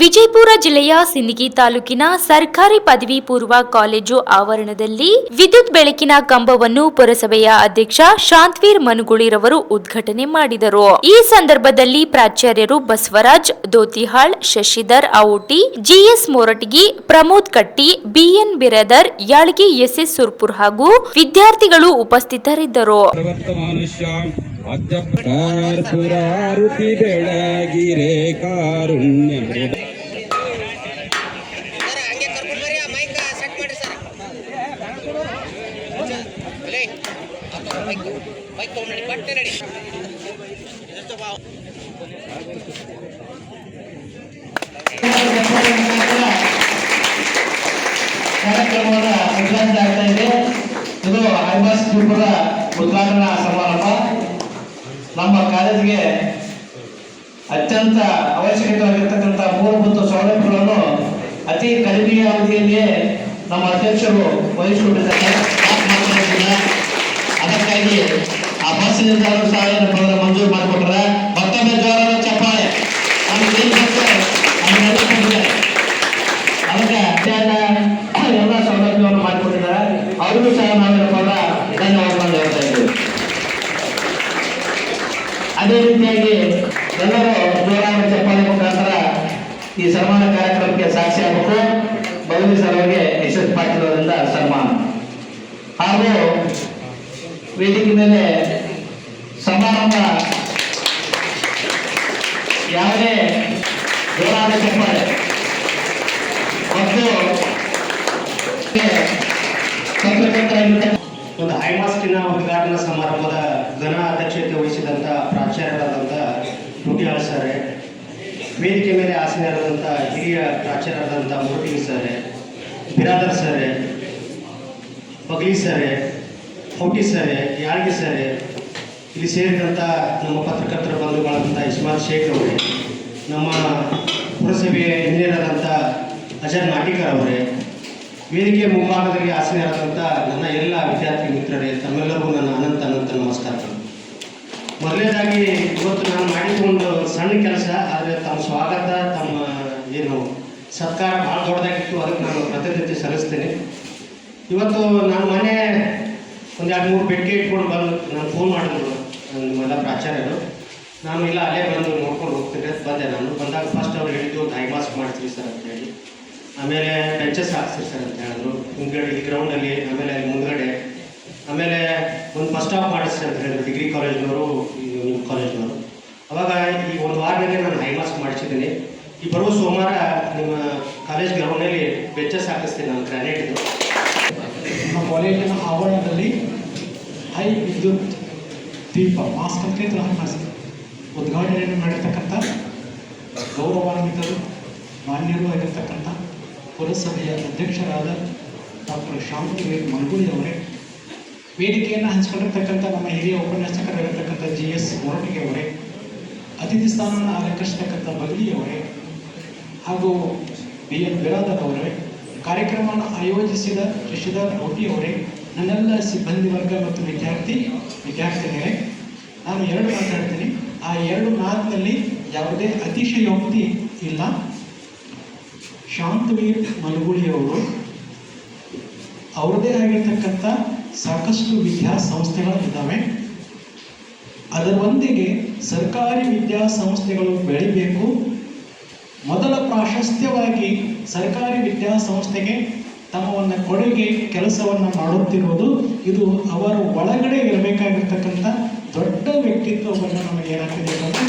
ವಿಜಯಪುರ ಜಿಲ್ಲೆಯ ಸಿಂದಗಿ ತಾಲೂಕಿನ ಸರ್ಕಾರಿ ಪದವಿ ಪೂರ್ವ ಕಾಲೇಜು ಆವರಣದಲ್ಲಿ ವಿದ್ಯುತ್ ಬೆಳಕಿನ ಕಂಬವನ್ನು ಪುರಸಭೆಯ ಅಧ್ಯಕ್ಷ ಶಾಂತವೀರ್ ಮನುಗುಳಿರವರು ಉದ್ಘಾಟನೆ ಮಾಡಿದರು. ಈ ಸಂದರ್ಭದಲ್ಲಿ ಪ್ರಾಚಾರ್ಯರು Basavaraj, Dotihal, Shashidhar Auti, GS Moratagi, Pramod Katti, BN Biradar, Yalagi SS Surpur ಹಾಗೂ ವಿದ್ಯಾರ್ಥಿಗಳು ಉಪಸ್ಥಿತರಿದ್ದರು. ಕಾರುಣ್ಯ ಕಾರ್ಯಕ್ರಮದ ಉದ್ಘಾಟನೆ ಆಗ್ತಾ ಇದೆ ಇದು ಐಬಾಸ್ ತ್ರಿಪುರ ಉದ್ಘಾಟನಾ ಸಮಾರಂಭ. ನಮ್ಮ ಕಾಲೇಜಿಗೆ ಅತ್ಯಂತ ಅವಶ್ಯಕವಾಗಿರ್ತಕ್ಕಂಥ ಮೂಲಭೂತ ಸೌಲಭ್ಯಗಳನ್ನು ಅತಿ ಕಡಿಮೆ ಅವಧಿಯಲ್ಲಿಯೇ ನಮ್ಮ ಅಧ್ಯಕ್ಷರು ವಹಿಸಿಕೊಂಡಿದ್ದಾರೆ. ಅದಕ್ಕಾಗಿ ಸಹ ಏನಪ್ಪ ಅಂದ್ರೆ ಮಂಜೂರು ಮಾಡಿಕೊಟ್ರೆ ಮತ್ತೊಮ್ಮೆ ಜೋರಾದ ಚಪ್ಪಾಳೆ. ಅದಕ್ಕೆ ಎಲ್ಲ ಸೌಲಭ್ಯವನ್ನು ಮಾಡಿಕೊಟ್ಟಿದ್ದಾರೆ. ಅವರಿಗೂ ಸಹ ಇದ್ದೀವಿ. ಅದೇ ರೀತಿಯಾಗಿ ಎಲ್ಲರೂ ಜೋರಾದ ಚಪ್ಪಾಳೆ ಮುಖಾಂತರ ಈ ಸನ್ಮಾನ ಕಾರ್ಯಕ್ರಮಕ್ಕೆ ಸಾಕ್ಷಿ ಆಗಬೇಕು. ಬದಲಿ ಸರ್ ಅವರಿಗೆ ಎಸ್ ಎಸ್ ಪಾಟೀಲ್ ಸನ್ಮಾನ. ಹಾಗೂ ವೇದಿಕೆ ಮೇಲೆ ಯಾವುದೇ ಜೋರಾದ ಚಪ್ಪಾಳೆ ಮತ್ತು ಒಂದು ಹೈಮಾಸ್ಟಿನ ಉದ್ಘಾಟನಾ ಸಮಾರಂಭದ ಘನ ಅಧ್ಯಕ್ಷತೆ ವಹಿಸಿದಂಥ ಪ್ರಾಚಾರ್ಯರಾದಂಥ ಟುಟಿಯಾಳ್ ಸರ್, ವೇದಿಕೆ ಮೇಲೆ ಆಸೀನರಾದಂಥ ಹಿರಿಯ ಪ್ರಾಚಾರ್ಯರಾದಂಥ Murthy sir, Biradar sir Pagli sir, Hauti sir Yargi sir ಇಲ್ಲಿ ಸೇರಿದಂಥ ನಮ್ಮ ಪತ್ರಕರ್ತರ ಬಂಧುಗಳಾದಂಥ ಇಸ್ಮಾಲ್ ಶೇಖ್ ಅವರೇ, ನಮ್ಮ ಪುರಸಭೆಯ ಇಂಜಿನಿಯರ್ ಆದಂಥ ಅಜರ್ ನಾಟಿಕರ್ ಅವರೇ, ವೇದಿಕೆಯ ಮುಂಭಾಗದಲ್ಲಿ ಆಸೀನರಾದಂಥ ನನ್ನ ಎಲ್ಲ ವಿದ್ಯಾರ್ಥಿ ಮಿತ್ರರೇ, ತಮ್ಮೆಲ್ಲರಿಗೂ ನನ್ನ ಅನಂತ ಅನಂತ ನಮಸ್ಕಾರಗಳು. ಮೊದಲನೇದಾಗಿ, ಇವತ್ತು ನಾನು ಮಾಡಿಕೊಂಡು ಸಣ್ಣ ಕೆಲಸ, ಆದರೆ ತಮ್ಮ ಸ್ವಾಗತ, ತಮ್ಮ ಏನು ಸತ್ಕಾರ ಭಾಳ ದೊಡ್ಡದಾಗಿತ್ತು, ಅದಕ್ಕೆ ನಾನು ಕೃತಜ್ಞತೆ ಸಲ್ಲಿಸ್ತೇನೆ. ಇವತ್ತು ನಾನು ಮನೆ ಒಂದು ಎರಡು ಮೂರು ಪೆಟ್ಟಿಗೆ ಇಟ್ಕೊಂಡು ಬಂದು ನಾನು ಫೋನ್ ಮಾಡಿದ್ರು ನಿಮ್ಮೆಲ್ಲ ಪ್ರಾಚಾರ್ಯರು. ನಾನು ಇಲ್ಲ, ಅಲ್ಲೇ ಬಂದು ನೋಡ್ಕೊಂಡು ಹೋಗ್ತೀನಿ ಅಂತ ಬಂದೆ ನಾನು. ಬಂದಾಗ ಫಸ್ಟ್ ಅವ್ರು ಹೇಳಿದ್ದು ಒಂದು ಐ ಮಾಸ್ಕ್ ಮಾಡ್ತೀವಿ ಸರ್ ಅಂತ ಹೇಳಿ. ಆಮೇಲೆ ಬೆಂಚಸ್ ಹಾಕ್ತೀವಿ ಸರ್ ಅಂತ ಹೇಳಿದ್ರು. ಹಿಂದ್ಗಡೆ ಗ್ರೌಂಡಲ್ಲಿ ಆಮೇಲೆ ಅಲ್ಲಿ ಮುಂದ್ಗಡೆ. ಆಮೇಲೆ ಒಂದು ಫಸ್ಟ್ ಸ್ಟಾಪ್ ಮಾಡಿಸ್ರಿ ಅಂತ ಹೇಳಿದ್ರು ಡಿಗ್ರಿ ಕಾಲೇಜ್ನವರು ನಿಮ್ಮ ಕಾಲೇಜ್ನವರು ಅವಾಗ ಈ ಒಂದು ವಾರದಲ್ಲಿ ನಾನು ಐ ಮಾಸ್ಕ್ ಮಾಡಿಸಿದ್ದೀನಿ. ಈ ಬರುವ ಸೋಮವಾರ ನಿಮ್ಮ ಕಾಲೇಜ್ ಗ್ರೌಂಡಲ್ಲಿ ಬೆಂಚಸ್ ಹಾಕಿಸ್ತೀನಿ, ನಾನು ಗ್ರಾನೈಟ್ದು ನಮ್ಮ ಕಾಲೇಜಿನ ಆವರಣದಲ್ಲಿ ಹೈ ವಿದ್ಯುತ್ ದೀಪ, ಮಾಸ್ಕ್ ಅಂತ ಇದ್ರು ಮಾಡಿಸಿದ್ರು. ಉದ್ಘಾಟನೆಯನ್ನು ಮಾಡಿರ್ತಕ್ಕಂಥ ಗೌರವಾನ್ವಿತರು, ಮಾನ್ಯರು ಆಗಿರ್ತಕ್ಕಂಥ ಪುರಸಭೆಯ ಅಧ್ಯಕ್ಷರಾದ ಡಾಕ್ಟರ್ ಶಾಂತಿವೀರ್ ಮಲ್ಗುಳಿ ಅವರೇ, ವೇದಿಕೆಯನ್ನು ಹಂಚಿಕೊಂಡಿರ್ತಕ್ಕಂಥ ನಮ್ಮ ಹಿರಿಯ ಉಪನ್ಯಾಸಕರಾಗಿರ್ತಕ್ಕಂಥ ಜಿ ಎಸ್ ಮೊರಟಿಗೆ ಅವರೇ, ಅತಿಥಿ ಸ್ಥಾನವನ್ನು ಅಲಂಕರಿಸತಕ್ಕಂಥ ಬಗಲಿ ಅವರೇ ಹಾಗೂ ಬಿ ಎನ್ ಬಿರಾದರ್ ಅವರೇ ಕಾರ್ಯಕ್ರಮವನ್ನು ಆಯೋಜಿಸಿದ ಶಶಿಧರ್ ರೌಟಿ ಅವರೇ, ನನ್ನೆಲ್ಲ ಸಿಬ್ಬಂದಿ ವರ್ಗ ಮತ್ತು ವಿದ್ಯಾರ್ಥಿ, ವಿದ್ಯಾರ್ಥಿನಿಯರೇ, ನಾನು ಎರಡು ಮಾತಾಡ್ತೀನಿ. ಆ ಎರಡು ಮಾತಿನಲ್ಲಿ ಯಾವುದೇ ಅತಿಶಯೋಕ್ತಿ ಇಲ್ಲ. ಶಾಂತವೀರ್ ಮಲಗುಳಿಯವರು ಅವ್ರದೇ ಆಗಿರ್ತಕ್ಕಂಥ ಸಾಕಷ್ಟು ವಿದ್ಯಾಸಂಸ್ಥೆಗಳು ಇದ್ದಾವೆ. ಅದರೊಂದಿಗೆ ಸರ್ಕಾರಿ ವಿದ್ಯಾಸಂಸ್ಥೆಗಳು ಬೆಳಿಬೇಕು. ಮೊದಲ ಪ್ರಾಶಸ್ತ್ಯವಾಗಿ ಸರ್ಕಾರಿ ವಿದ್ಯಾಸಂಸ್ಥೆಗೆ ತಮ್ಮ ಒಂದು ಕೊಡುಗೆ ಕೆಲಸವನ್ನು ಮಾಡುತ್ತಿರುವುದು, ಇದು ಅವರ ಒಳಗಡೆ ಇರಬೇಕಾಗಿರ್ತಕ್ಕಂಥ ದೊಡ್ಡ ವ್ಯಕ್ತಿತ್ವವನ್ನು ನಮಗೆ ಏನಾಗ್ತಿದೆ